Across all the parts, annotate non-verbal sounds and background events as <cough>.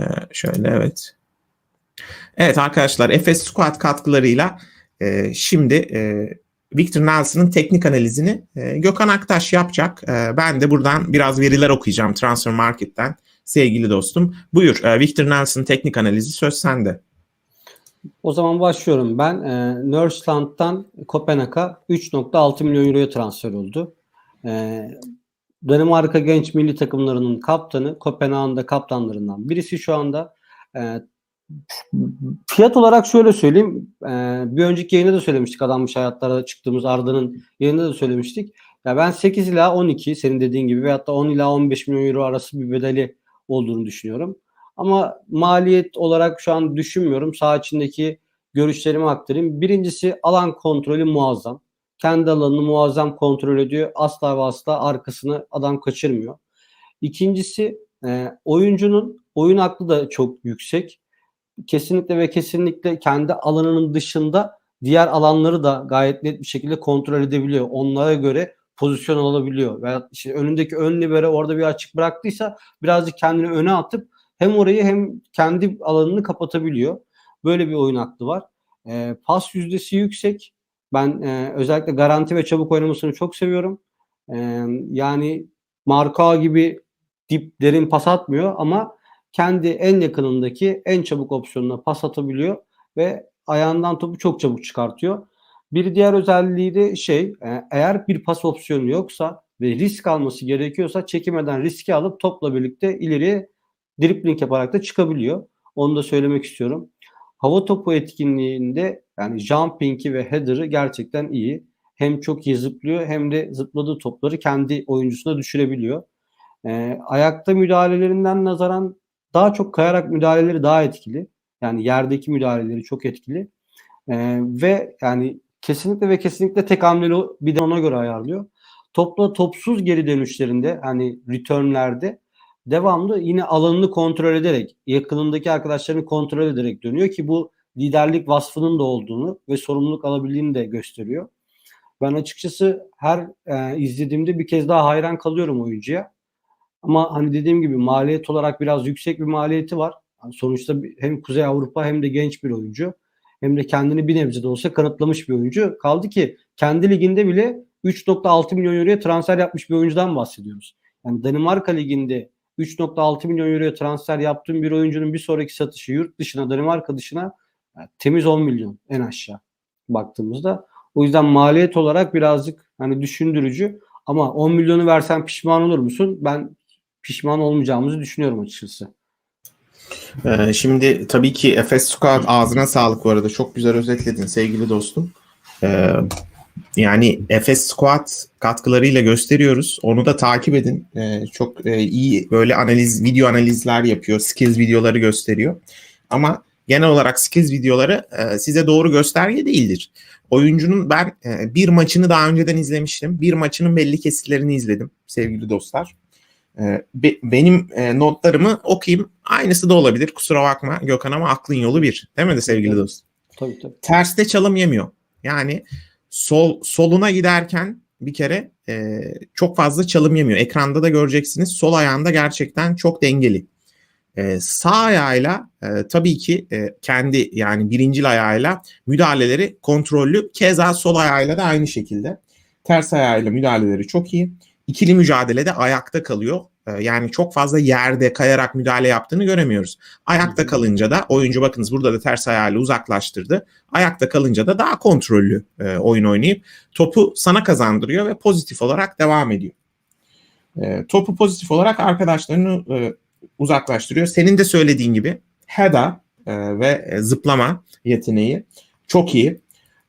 Ee, şöyle evet. Evet arkadaşlar Efes Squad katkılarıyla e, şimdi e, Victor Nelson'ın teknik analizini e, Gökhan Aktaş yapacak. E, ben de buradan biraz veriler okuyacağım Transfer Market'ten sevgili dostum. Buyur e, Victor Nelson teknik analizi söz sende. O zaman başlıyorum. Ben e, Nörsland'dan Kopenhag'a 3.6 milyon euroya transfer oldu. E, Danimarka genç milli takımlarının kaptanı, Kopenhag'ın da kaptanlarından birisi şu anda. E, fiyat olarak şöyle söyleyeyim. E, bir önceki yayında da söylemiştik Adanmış Hayatlara çıktığımız Arda'nın yayında da söylemiştik. Ya ben 8 ila 12 senin dediğin gibi veyahut da 10 ila 15 milyon euro arası bir bedeli olduğunu düşünüyorum. Ama maliyet olarak şu an düşünmüyorum. Sağ içindeki görüşlerimi aktarayım. Birincisi alan kontrolü muazzam. Kendi alanını muazzam kontrol ediyor. Asla ve asla arkasını adam kaçırmıyor. İkincisi e, oyuncunun oyun aklı da çok yüksek. Kesinlikle ve kesinlikle kendi alanının dışında diğer alanları da gayet net bir şekilde kontrol edebiliyor. Onlara göre pozisyon alabiliyor. Veya işte önündeki ön libero orada bir açık bıraktıysa birazcık kendini öne atıp hem orayı hem kendi alanını kapatabiliyor. Böyle bir oyun aklı var. E, pas yüzdesi yüksek. Ben e, özellikle garanti ve çabuk oynamasını çok seviyorum. E, yani Marka gibi dip derin pas atmıyor ama kendi en yakınındaki en çabuk opsiyonuna pas atabiliyor ve ayağından topu çok çabuk çıkartıyor. Bir diğer özelliği de şey eğer bir pas opsiyonu yoksa ve risk alması gerekiyorsa çekimeden riski alıp topla birlikte ileriye dribling yaparak da çıkabiliyor. Onu da söylemek istiyorum. Hava topu etkinliğinde yani jumping'i ve header'ı gerçekten iyi. Hem çok iyi zıplıyor hem de zıpladığı topları kendi oyuncusuna düşürebiliyor. E, ayakta müdahalelerinden nazaran daha çok kayarak müdahaleleri daha etkili. Yani yerdeki müdahaleleri çok etkili. E, ve yani kesinlikle ve kesinlikle tek hamleli bir de ona göre ayarlıyor. Topla topsuz geri dönüşlerinde hani returnlerde devamlı yine alanını kontrol ederek, yakınındaki arkadaşlarını kontrol ederek dönüyor ki bu liderlik vasfının da olduğunu ve sorumluluk alabildiğini de gösteriyor. Ben açıkçası her e, izlediğimde bir kez daha hayran kalıyorum oyuncuya. Ama hani dediğim gibi maliyet olarak biraz yüksek bir maliyeti var. Yani sonuçta hem Kuzey Avrupa hem de genç bir oyuncu. Hem de kendini bir nebze de olsa kanıtlamış bir oyuncu. Kaldı ki kendi liginde bile 3.6 milyon euroya transfer yapmış bir oyuncudan bahsediyoruz. Yani Danimarka liginde 3.6 milyon euroya transfer yaptığım bir oyuncunun bir sonraki satışı yurt dışına, Danimarka dışına yani temiz 10 milyon en aşağı baktığımızda. O yüzden maliyet olarak birazcık hani düşündürücü ama 10 milyonu versen pişman olur musun? Ben pişman olmayacağımızı düşünüyorum açıkçası. Ee, şimdi tabii ki Efes Squad ağzına sağlık bu arada. Çok güzel özetledin sevgili dostum. Ee, yani Efes Squad katkılarıyla gösteriyoruz. Onu da takip edin. Ee, çok e, iyi böyle analiz, video analizler yapıyor. Skills videoları gösteriyor. Ama genel olarak skills videoları e, size doğru gösterge değildir. Oyuncunun ben e, bir maçını daha önceden izlemiştim. Bir maçının belli kesitlerini izledim sevgili dostlar. E, be, benim e, notlarımı okuyayım. Aynısı da olabilir. Kusura bakma Gökhan ama aklın yolu bir. Değil mi de sevgili dost? Tabii tabii. Terste çalım yemiyor. Yani sol soluna giderken bir kere e, çok fazla çalım yemiyor. Ekranda da göreceksiniz. Sol ayağında gerçekten çok dengeli. E, sağ ayağıyla e, tabii ki e, kendi yani birincil ayağıyla müdahaleleri kontrollü. Keza sol ayağıyla da aynı şekilde. Ters ayağıyla müdahaleleri çok iyi. İkili mücadelede ayakta kalıyor. E, yani çok fazla yerde kayarak müdahale yaptığını göremiyoruz. Ayakta kalınca da oyuncu bakınız burada da ters ayağıyla uzaklaştırdı. Ayakta kalınca da daha kontrollü e, oyun oynayıp topu sana kazandırıyor ve pozitif olarak devam ediyor. E, topu pozitif olarak arkadaşlarını e, uzaklaştırıyor. Senin de söylediğin gibi HEDA e, ve zıplama yeteneği çok iyi.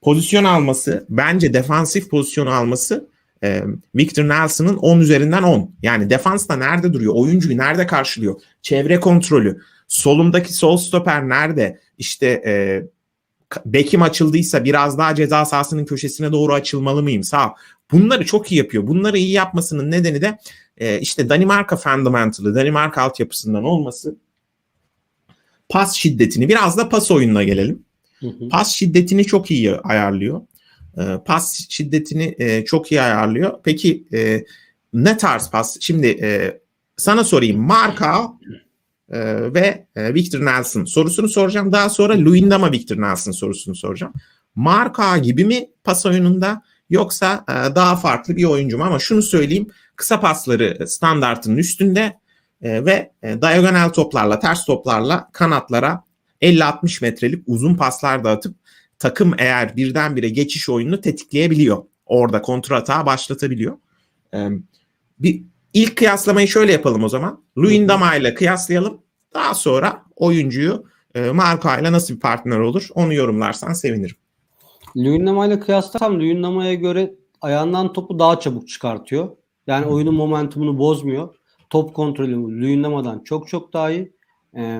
Pozisyon alması bence defansif pozisyon alması e, Victor Nelson'ın 10 üzerinden 10. Yani defansta nerede duruyor? Oyuncuyu nerede karşılıyor? Çevre kontrolü. Solumdaki sol stoper nerede? İşte e, bekim açıldıysa biraz daha ceza sahasının köşesine doğru açılmalı mıyım? Sağ. Bunları çok iyi yapıyor. Bunları iyi yapmasının nedeni de e, işte Danimarka fundamental'ı, Danimarka altyapısından olması. Pas şiddetini biraz da pas oyununa gelelim. Hı hı. Pas şiddetini çok iyi ayarlıyor. E, pas şiddetini e, çok iyi ayarlıyor. Peki e, ne tarz pas? Şimdi e, sana sorayım. Marka e, ve e, Victor Nelson sorusunu soracağım. Daha sonra Luyendama Victor Nelson sorusunu soracağım. Marka gibi mi pas oyununda yoksa e, daha farklı bir oyuncu mu? Ama şunu söyleyeyim kısa pasları standartının üstünde e, ve e, diagonal toplarla ters toplarla kanatlara 50-60 metrelik uzun paslar da atıp takım eğer birdenbire geçiş oyununu tetikleyebiliyor. Orada kontratağı başlatabiliyor. E, bir ilk kıyaslamayı şöyle yapalım o zaman. Luyendama ile kıyaslayalım. Daha sonra oyuncuyu e, Marco ile nasıl bir partner olur onu yorumlarsan sevinirim. Luyendama ile kıyaslarsam Luyendama'ya göre ayağından topu daha çabuk çıkartıyor. Yani oyunun momentumunu bozmuyor. Top kontrolü Luyendama'dan çok çok daha iyi. Ee,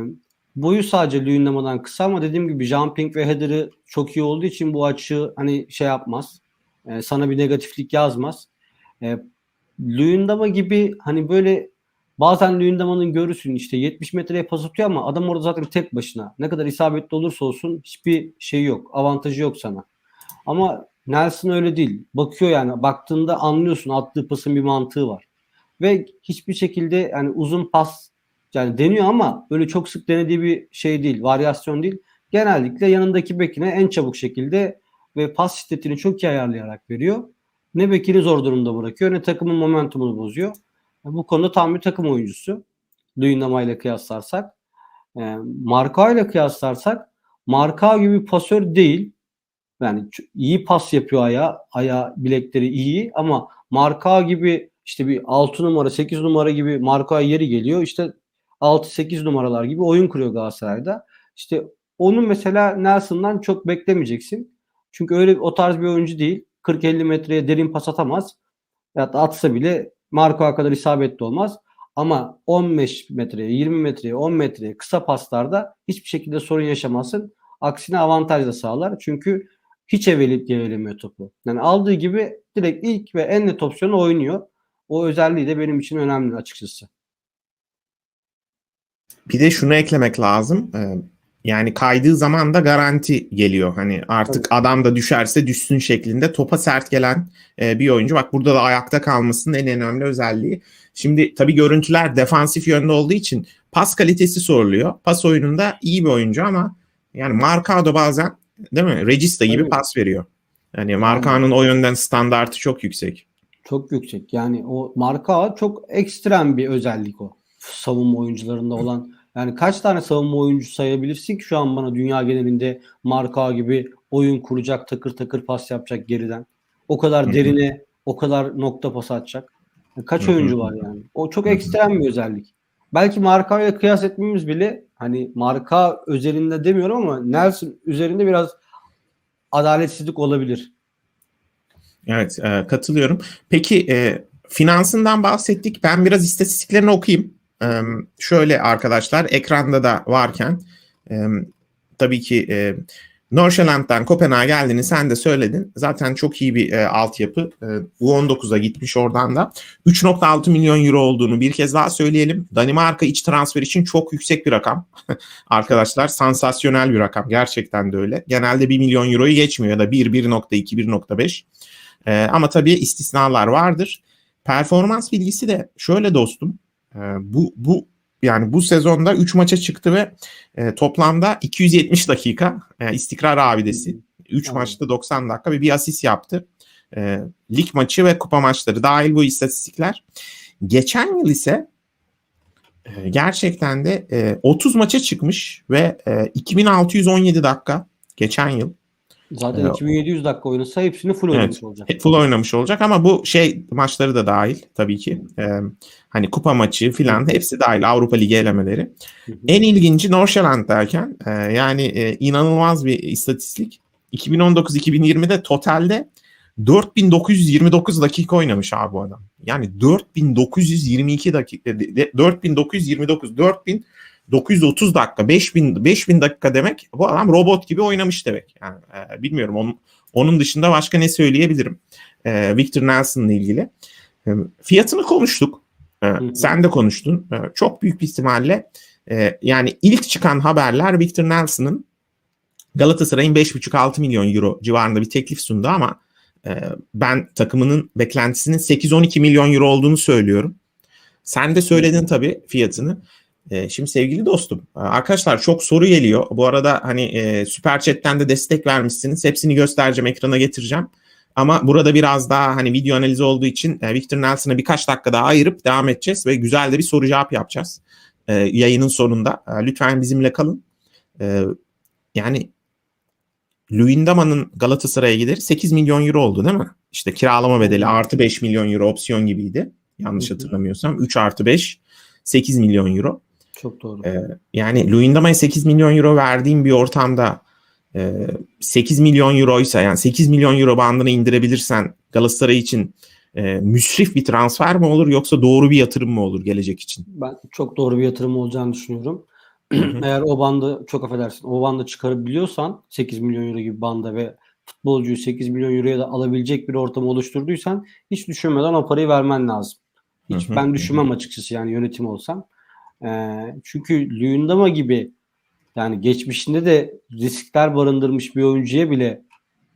boyu sadece Luyendama'dan kısa ama dediğim gibi jumping ve header'ı çok iyi olduğu için bu açığı hani şey yapmaz. Ee, sana bir negatiflik yazmaz. Ee, Luyendama gibi hani böyle bazen Luyendama'nın görürsün işte 70 metreye pas atıyor ama adam orada zaten tek başına. Ne kadar isabetli olursa olsun hiçbir şey yok. Avantajı yok sana. Ama Nelson öyle değil. Bakıyor yani baktığında anlıyorsun attığı pasın bir mantığı var. Ve hiçbir şekilde yani uzun pas yani deniyor ama böyle çok sık denediği bir şey değil, varyasyon değil. Genellikle yanındaki bekine en çabuk şekilde ve pas şiddetini çok iyi ayarlayarak veriyor. Ne bekini zor durumda bırakıyor ne takımın momentumunu bozuyor. Bu konuda tam bir takım oyuncusu. Luyendama ile kıyaslarsak. E, Marka ile kıyaslarsak Marka gibi pasör değil. Yani iyi pas yapıyor aya, aya bilekleri iyi ama Marka gibi işte bir 6 numara 8 numara gibi Marka'ya yeri geliyor. İşte 6-8 numaralar gibi oyun kuruyor Galatasaray'da. İşte onun mesela Nelson'dan çok beklemeyeceksin. Çünkü öyle o tarz bir oyuncu değil. 40-50 metreye derin pas atamaz. Ya atsa bile Marco'ya kadar isabetli olmaz. Ama 15 metreye, 20 metreye, 10 metreye kısa paslarda hiçbir şekilde sorun yaşamazsın. Aksine avantaj da sağlar. Çünkü hiç evelip gevelemiyor topu. Yani aldığı gibi direkt ilk ve en net opsiyonu oynuyor. O özelliği de benim için önemli açıkçası. Bir de şunu eklemek lazım. Yani kaydığı zaman da garanti geliyor. Hani artık evet. adam da düşerse düşsün şeklinde topa sert gelen bir oyuncu. Bak burada da ayakta kalmasının en önemli özelliği. Şimdi tabii görüntüler defansif yönde olduğu için pas kalitesi soruluyor. Pas oyununda iyi bir oyuncu ama yani Marcado bazen değil mi? Regista gibi evet. pas veriyor. Yani Marcao'nun o yönden standartı çok yüksek. Çok yüksek. Yani o Marcao çok ekstrem bir özellik o. Savunma oyuncularında olan yani kaç tane savunma oyuncu sayabilirsin ki şu an bana dünya genelinde Marka gibi oyun kuracak, takır takır pas yapacak geriden. O kadar derine, o kadar nokta pas atacak. Kaç oyuncu var yani? O çok ekstrem bir özellik. Belki Marka ile kıyas etmemiz bile hani marka özelinde demiyorum ama Nelson üzerinde biraz adaletsizlik olabilir. Evet e, katılıyorum. Peki e, finansından bahsettik. Ben biraz istatistiklerini okuyayım. E, şöyle arkadaşlar ekranda da varken e, tabii ki e, Norşeland'dan Kopenhag'a geldiğini sen de söyledin. Zaten çok iyi bir e, altyapı. E, U19'a gitmiş oradan da. 3.6 milyon euro olduğunu bir kez daha söyleyelim. Danimarka iç transfer için çok yüksek bir rakam. <laughs> Arkadaşlar sansasyonel bir rakam. Gerçekten de öyle. Genelde 1 milyon euroyu geçmiyor ya da 1, 1.2, 1.5. E, ama tabii istisnalar vardır. Performans bilgisi de şöyle dostum. E, bu bu yani bu sezonda 3 maça çıktı ve e, toplamda 270 dakika e, istikrar abidesi. 3 tamam. maçta 90 dakika ve bir asist yaptı. E, lig maçı ve kupa maçları dahil bu istatistikler. Geçen yıl ise e, gerçekten de e, 30 maça çıkmış ve e, 2617 dakika geçen yıl. Zaten ee, 2700 dakika oynasa hepsini full oynamış evet, olacak. Full oynamış olacak ama bu şey maçları da dahil tabii ki. Ee, hani kupa maçı filan hepsi dahil Avrupa Ligi elemeleri. Hı hı. En ilginci Norşeland derken e, yani e, inanılmaz bir istatistik. 2019-2020'de totalde 4929 dakika oynamış abi bu adam. Yani 4922 dakika 4929 4000 930 dakika 5000 5000 dakika demek bu adam robot gibi oynamış demek. Yani e, bilmiyorum onun onun dışında başka ne söyleyebilirim? E, Victor Nelson'la ilgili. E, fiyatını konuştuk. E, sen de konuştun. E, çok büyük bir ihtimalle e, yani ilk çıkan haberler Victor Nelson'ın Galatasaray'ın 5,5-6 milyon euro civarında bir teklif sundu ama e, ben takımının beklentisinin 8-12 milyon euro olduğunu söylüyorum. Sen de söyledin tabii fiyatını. E, şimdi sevgili dostum, e, arkadaşlar çok soru geliyor. Bu arada hani e, Süper Chat'ten de destek vermişsiniz. Hepsini göstereceğim, ekrana getireceğim. Ama burada biraz daha hani video analizi olduğu için e, Victor Nelson'a birkaç dakika daha ayırıp devam edeceğiz ve güzel de bir soru cevap yapacağız e, yayının sonunda. E, lütfen bizimle kalın. E, yani Luyendama'nın Galatasaray'a gideri 8 milyon euro oldu değil mi? İşte kiralama bedeli artı 5 milyon euro opsiyon gibiydi. Yanlış hatırlamıyorsam. 3 artı 5 8 milyon euro. Çok doğru. Ee, yani Luyendama'ya 8 milyon euro verdiğim bir ortamda e, 8 milyon euroysa yani 8 milyon euro bandını indirebilirsen Galatasaray için e, müsrif bir transfer mi olur yoksa doğru bir yatırım mı olur gelecek için? Ben çok doğru bir yatırım olacağını düşünüyorum. <clears throat> Eğer o bandı çok affedersin o bandı çıkarabiliyorsan 8 milyon euro gibi banda ve futbolcuyu 8 milyon euroya da alabilecek bir ortam oluşturduysan hiç düşünmeden o parayı vermen lazım. Hiç ben düşünmem açıkçası yani yönetim olsam. Ee, çünkü Luyendama gibi yani geçmişinde de riskler barındırmış bir oyuncuya bile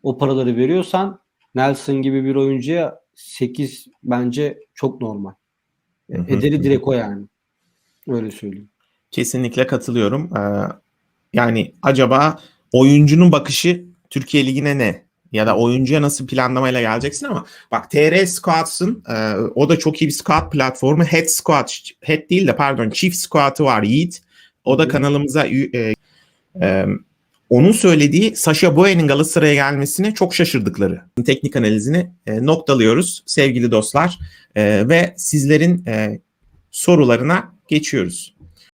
o paraları veriyorsan Nelson gibi bir oyuncuya 8 bence çok normal. Hı hı, Ederi direkt o yani. Öyle söyleyeyim. Kesinlikle katılıyorum. Ee, yani acaba oyuncunun bakışı Türkiye Ligi'ne ne? Ya da oyuncuya nasıl planlamayla geleceksin ama bak TR Scouts'ın e, o da çok iyi bir scout platformu. Head Scout, head değil de pardon Chief Scout'u var Yiğit. O da kanalımıza e, e, onun söylediği Sasha Boye'nin Galatasaray'a gelmesine çok şaşırdıkları. Teknik analizini e, noktalıyoruz sevgili dostlar E, ve sizlerin e, sorularına geçiyoruz.